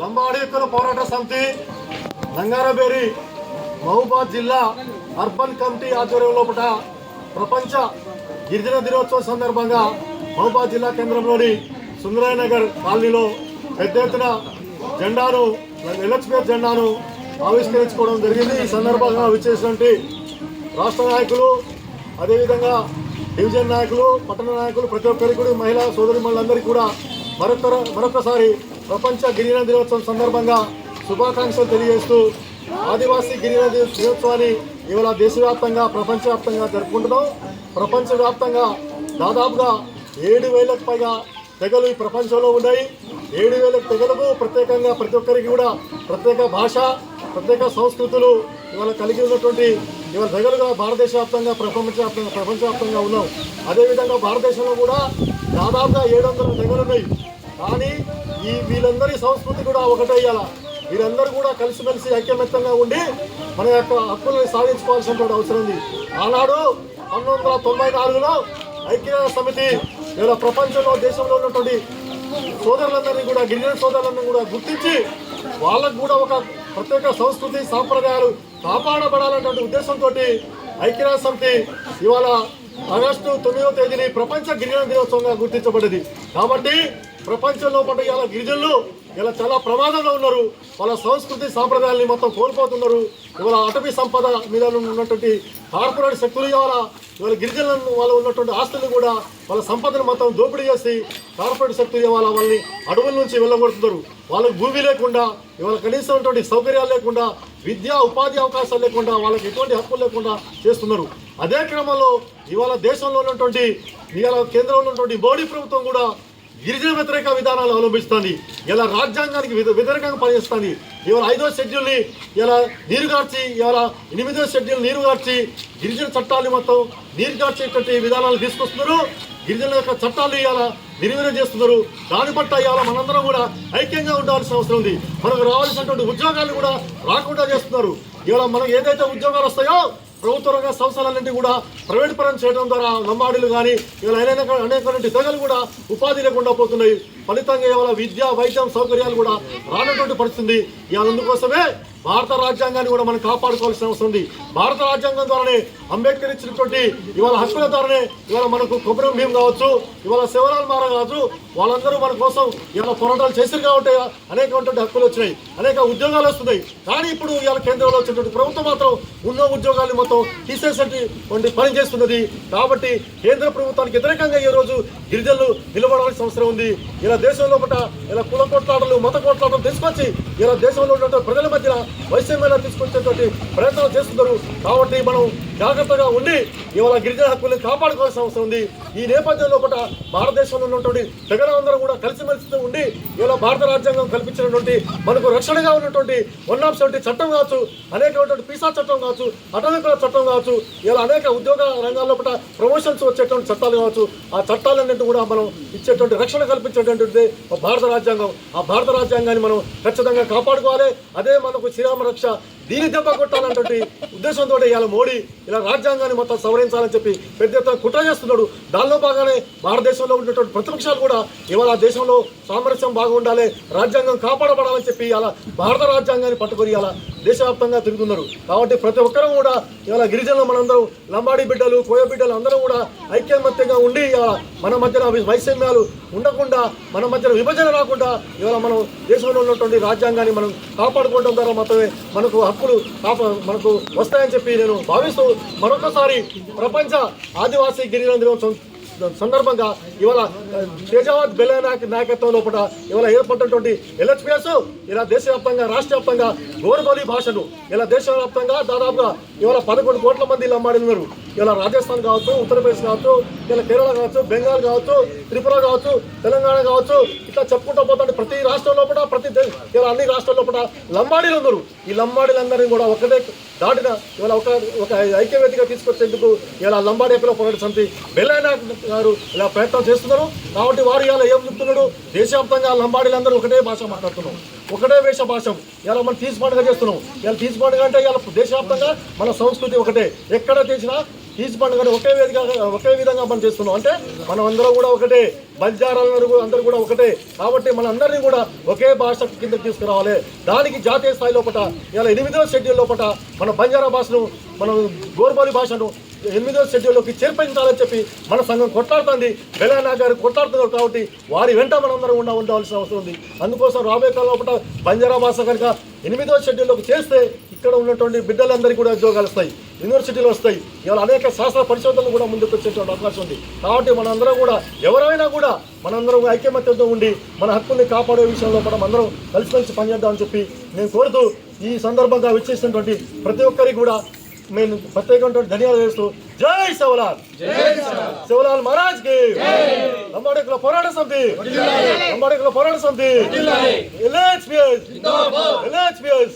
లంబాడి హక్కుల పోరాట సమితి నంగారబేరి మహబూబాద్ జిల్లా అర్బన్ కమిటీ ఆధ్వర్యం లోపల ప్రపంచ గిరిజన దినోత్సవం సందర్భంగా మహబూబాద్ జిల్లా కేంద్రంలోని సుందరాయనగర్ కాలనీలో పెద్ద ఎత్తున జెండాను ఎల్హెచ్పిఎఫ్ జెండాను ఆవిష్కరించుకోవడం జరిగింది. ఈ సందర్భంగా విచ్చేసినటువంటి రాష్ట్ర నాయకులు అదేవిధంగా డివిజన్ నాయకులు పట్టణ నాయకులు ప్రతి ఒక్కరికి కూడా మహిళా సోదరిమణులందరికీ కూడా మరొక మరొకసారి ప్రపంచ గిరిజన దినోత్సవం సందర్భంగా శుభాకాంక్షలు తెలియజేస్తూ ఆదివాసీ గిరిజన దినోత్సవాన్ని ఇవాళ దేశవ్యాప్తంగా ప్రపంచవ్యాప్తంగా జరుపుకుంటున్నాం. ప్రపంచవ్యాప్తంగా దాదాపుగా ఏడు వేలకు పైగా తెగలు ఈ ప్రపంచంలో ఉన్నాయి. ఏడు వేల తెగలకు ప్రత్యేకంగా ప్రతి ఒక్కరికి కూడా ప్రత్యేక భాష ప్రత్యేక సంస్కృతులు ఇవాళ కలిగి ఉన్నటువంటి ఇవాళ తెగలుగా భారతదేశ వ్యాప్తంగా ప్రపంచవ్యాప్తంగా ప్రపంచవ్యాప్తంగా ఉన్నాం. అదేవిధంగా భారతదేశంలో కూడా దాదాపుగా ఏడు వందల తెగలు ఉన్నాయి. కానీ ఈ వీళ్ళందరి సంస్కృతి కూడా ఒకటే వీరందరూ కూడా కలిసిమెలిసి ఐక్యమత్యంగా ఉండి మన యొక్క హక్కులను సాధించుకోవాల్సినటువంటి అవసరం ఉంది. ఆనాడు పంతొమ్మిది వందల తొంభై నాలుగులో ఐక్యరాజ్య సమితి ఇలా ప్రపంచంలో దేశంలో ఉన్నటువంటి సోదరులందరినీ కూడా గిరిజన సోదరులందరినీ కూడా గుర్తించి వాళ్ళకు కూడా ఒక ప్రత్యేక సంస్కృతి సాంప్రదాయాలు కాపాడబడాలన్నటువంటి ఉద్దేశంతో ఐక్యరాజ్య సమితి ఇవాళ ఆగస్టు తొమ్మిదవ తేదీని ప్రపంచ గిరిజన దినోత్సవంగా గుర్తించబడింది. కాబట్టి ప్రపంచంలో పాటు ఇలా గిరిజనులు ఇలా చాలా ప్రమాదంలో ఉన్నారు. వాళ్ళ సంస్కృతి సాంప్రదాయాల్ని మొత్తం కోల్పోతున్నారు. ఇవాళ అటవీ సంపద మీద ఉన్నటువంటి కార్పొరేట్ శక్తులు ఇవాళ ఇవాళ గిరిజనులను వాళ్ళు ఉన్నటువంటి ఆస్తులు కూడా వాళ్ళ సంపదను మొత్తం దోపిడీ చేసి కార్పొరేట్ శక్తులు ఇవాళ వాళ్ళని అడవుల నుంచి వెళ్ళగొడుతున్నారు. వాళ్ళకి భూమి లేకుండా ఇవాళ కనీసమైనటువంటి సౌకర్యాలు లేకుండా విద్యా ఉపాధి అవకాశాలు లేకుండా వాళ్ళకి ఎటువంటి హక్కులు లేకుండా చేస్తున్నారు. అదే క్రమంలో ఇవాళ దేశంలో ఉన్నటువంటి ఇవాళ కేంద్రంలో ఉన్నటువంటి మోడీ ప్రభుత్వం కూడా గిరిజన వ్యతిరేక విధానాలు అవలంబిస్తుంది. ఇలా రాజ్యాంగానికి వ్యతిరేకంగా పనిచేస్తుంది. ఇవాళ ఐదో షెడ్యూల్ని ఇలా నీరుగార్చి ఇవాళ ఎనిమిదో షెడ్యూల్ నీరుగార్చి గిరిజన చట్టాలు మొత్తం నీరుగార్చేటువంటి విధానాలు తీసుకొస్తున్నారు. గిరిజనుల యొక్క చట్టాలు ఇవాళ నిర్వీర్యం చేస్తున్నారు. దాని పట్ల ఇవాళ మనందరం కూడా ఐక్యంగా ఉండాల్సిన అవసరం ఉంది. మనకు రావాల్సినటువంటి ఉద్యోగాలు కూడా రాకుండా చేస్తున్నారు. ఇవాళ మనకు ఏదైతే ఉద్యోగాలు వస్తాయో ప్రభుత్వ రంగ సంస్థలన్నింటి కూడా ప్రైవేట్ పరం చేయడం ద్వారా లంబాడీలు కానీ ఇలా అనేక అనేకటువంటి తెగలు కూడా ఉపాధి లేకుండా పోతున్నాయి. ఫలితంగా ఇవాళ విద్య వైద్యం సౌకర్యాలు కూడా రానటువంటి పరిస్థితి ఇవాళ అందుకోసమే భారత రాజ్యాంగాన్ని కూడా మనం కాపాడుకోవాల్సిన అవసరం ఉంది. భారత రాజ్యాంగం ద్వారానే అంబేద్కర్ ఇచ్చినటువంటి ఇవాళ హక్కుల ద్వారానే ఇవాళ మనకు కొబ్బరి భీం కావచ్చు ఇవాళ శివరాల్ మార కావచ్చు వాళ్ళందరూ మన కోసం ఇవాళ పోరాటాలు చేశారు కాబట్టి అనేకటువంటి హక్కులు వచ్చినాయి అనేక ఉద్యోగాలు వస్తున్నాయి. కానీ ఇప్పుడు ఇవాళ కేంద్రంలో వచ్చినటువంటి ప్రభుత్వం మాత్రం ఉన్న ఉద్యోగాన్ని మొత్తం తీసేసేటువంటి పని చేస్తున్నది. కాబట్టి కేంద్ర ప్రభుత్వానికి వ్యతిరేకంగా ఈ రోజు గిరిజనులు నిలబడాల్సిన అవసరం ఉంది. ఇలా దేశంలో పట ఇలా కుల కొట్లాటలు మత కొట్లాటలు తీసుకొచ్చి ఇలా దేశంలో ఉన్నటువంటి ప్రజల మధ్య వైసీపీ తీసుకొచ్చేటువంటి ప్రయత్నం చేస్తున్నారు. కాబట్టి మనం జాగ్రత్తగా ఉండి ఇవాళ గిరిజన హక్కుల్ని కాపాడుకోవాల్సిన అవసరం ఉంది. ఈ నేపథ్యంలో కూడా భారతదేశంలో ఉన్నటువంటి తెగలందరూ కూడా కలిసిమెలిసితో ఉండి ఇవాళ భారత రాజ్యాంగం కల్పించినటువంటి మనకు రక్షణగా ఉన్నటువంటి వన్ ఆఫ్ సెవెంటీ చట్టం కావచ్చు అనేకటువంటి పీసా చట్టం కావచ్చు అటవికుల చట్టం కావచ్చు ఇలా అనేక ఉద్యోగ రంగాల్లో కూడా ప్రమోషన్స్ వచ్చేటువంటి చట్టాలు కావచ్చు. ఆ చట్టాలన్నింటి కూడా మనం ఇచ్చేటువంటి రక్షణ కల్పించేటువంటిది భారత రాజ్యాంగం. ఆ భారత రాజ్యాంగాన్ని మనం ఖచ్చితంగా కాపాడుకోవాలి. అదే మనకు శ్రీరామ రక్ష దీని దెబ్బ కొట్టాలన్నటువంటి ఉద్దేశంతో ఇవాళ మోడీ ఇలా రాజ్యాంగాన్ని మొత్తం సవరించాలని చెప్పి పెద్ద ఎత్తున కుట్ర చేస్తున్నాడు. దానిలో భాగంగానే భారతదేశంలో ఉన్నటువంటి ప్రతిపక్షాలు కూడా ఇవాళ దేశంలో సామరస్యం బాగుండాలి రాజ్యాంగం కాపాడబడాలని చెప్పి ఇలా భారత రాజ్యాంగాన్ని పట్టుకొని ఇలా దేశవ్యాప్తంగా తిరుగుతున్నారు. కాబట్టి ప్రతి ఒక్కరూ కూడా ఇవాళ గిరిజనులు మనందరం లంబాడి బిడ్డలు కోయ బిడ్డలు అందరం కూడా ఐక్యమత్యంగా ఉండి ఇవాళ మన మధ్యన వైషమ్యాలు ఉండకుండా మన మధ్యన విభజన రాకుండా ఇవాళ మనం దేశంలో ఉన్నటువంటి రాజ్యాంగాన్ని మనం కాపాడుకోవడం ద్వారా మాత్రమే మనకు హక్కులు మనకు వస్తాయని చెప్పి నేను భావిస్తూ మరొకసారి ప్రపంచ ఆదివాసీ గిరిజన దినోత్సవం సందర్భంగా ఇవాళ ఆ, తేజావత్ బెల్ల నాయక నాయకత్వం లోపల ఇవాళ ఏర్పడినటువంటి ఎల్హెచ్పిఎస్ ఇలా దేశవ్యాప్తంగా రాష్ట్ర వ్యాప్తంగా గోరుబలి భాషను ఇలా దేశవ్యాప్తంగా దాదాపుగా ఇవాళ పదకొండు కోట్ల మంది లంబాడి ఉన్నారు ఇలా రాజస్థాన్ కావచ్చు ఉత్తరప్రదేశ్ కావచ్చు ఇలా కేరళ కావచ్చు బెంగాల్ కావచ్చు త్రిపుర కావచ్చు తెలంగాణ కావచ్చు ఇట్లా చెప్పుకుంటూ పోతాడు ప్రతి రాష్ట్రంలో కూడా ప్రతి ఇలా అన్ని రాష్ట్రాల్లో కూడా లంబాడీలు ఉన్నారు ఈ లంబాడీలందరినీ కూడా ఒకటే దాటిన ఇవాళ ఒక ఒక ఐక్యవేదిగా తీసుకొచ్చేందుకు ఇలా లంబాడీ ఎక్కడ పోరాట సమితి బెల్లైనా గారు ఇలా ప్రయత్నం చేస్తున్నారు. కాబట్టి వారు ఇలా ఏం చెప్తున్నాడు? దేశవ్యాప్తంగా లంబాడీలందరూ ఒకటే భాష మాట్లాడుతున్నాం. ఒకటే వేష భాష. ఇలా మనం తీసి పండుగ చేస్తున్నాం. ఇలా తీసి పండుగ అంటే ఇలా దేశవ్యాప్తంగా మన సంస్కృతి ఒకటే. ఎక్కడ చేసినా ఈజ్ పండుగను ఒకే వేదిక ఒకే విధంగా మనం చేస్తున్నాం. అంటే మనం అందరం కూడా ఒకటే. బంజారాలందరూ కూడా- అందరూ కూడా ఒకటే. కాబట్టి మన అందరినీ కూడా ఒకే భాష కిందకి తీసుకురావాలి. దానికి జాతీయ స్థాయి లోపల ఇలా ఎనిమిదవ షెడ్యూల్ లోపల మన బంజారా భాషను మనం గోర్బాలి భాషను ఎనిమిదో షెడ్యూల్లోకి చేర్పించాలని చెప్పి మన సంఘం కొట్లాడుతుంది. బెలానా గారు కొట్లాడుతున్నారు కాబట్టి వారి వెంట మనందరం ఉండ ఉండవలసిన అవసరం ఉంది. అందుకోసం రాబోయే కాలం లోపల బంజారా భాష కనుక ఎనిమిదో షెడ్యూల్లోకి చేస్తే ఇక్కడ ఉన్నటువంటి బిడ్డలందరికీ కూడా ఉద్యోగాలు వస్తాయి. యూనివర్సిటీలు వస్తాయి. ఇవాళ అనేక శాస్త్ర పరిశోధనలు కూడా ముందుకు వచ్చేటువంటి అవకాశం ఉంది. కాబట్టి మనందరం కూడా ఎవరైనా కూడా మనందరం ఐక్యమత్యంతో ఉండి మన హక్కుల్ని కాపాడే విషయంలో కూడా మనందరం కలిసిమెలిసి పనిచేద్దామని చెప్పి నేను కోరుతూ ఈ సందర్భంగా విచ్చేసినటువంటి ప్రతి ఒక్కరికి కూడా నేను ప్రత్యేకమైనటువంటి ధన్యవాదాలు చేస్తూ జై శివలాల్. శివలాల్. మహారాజ్కి. లంబాడీకుల పోరాట సమితి. లంబాడీకుల పోరాట సమితి. ఎల్హెచ్పిఎస్. ఎల్హెచ్పిఎస్.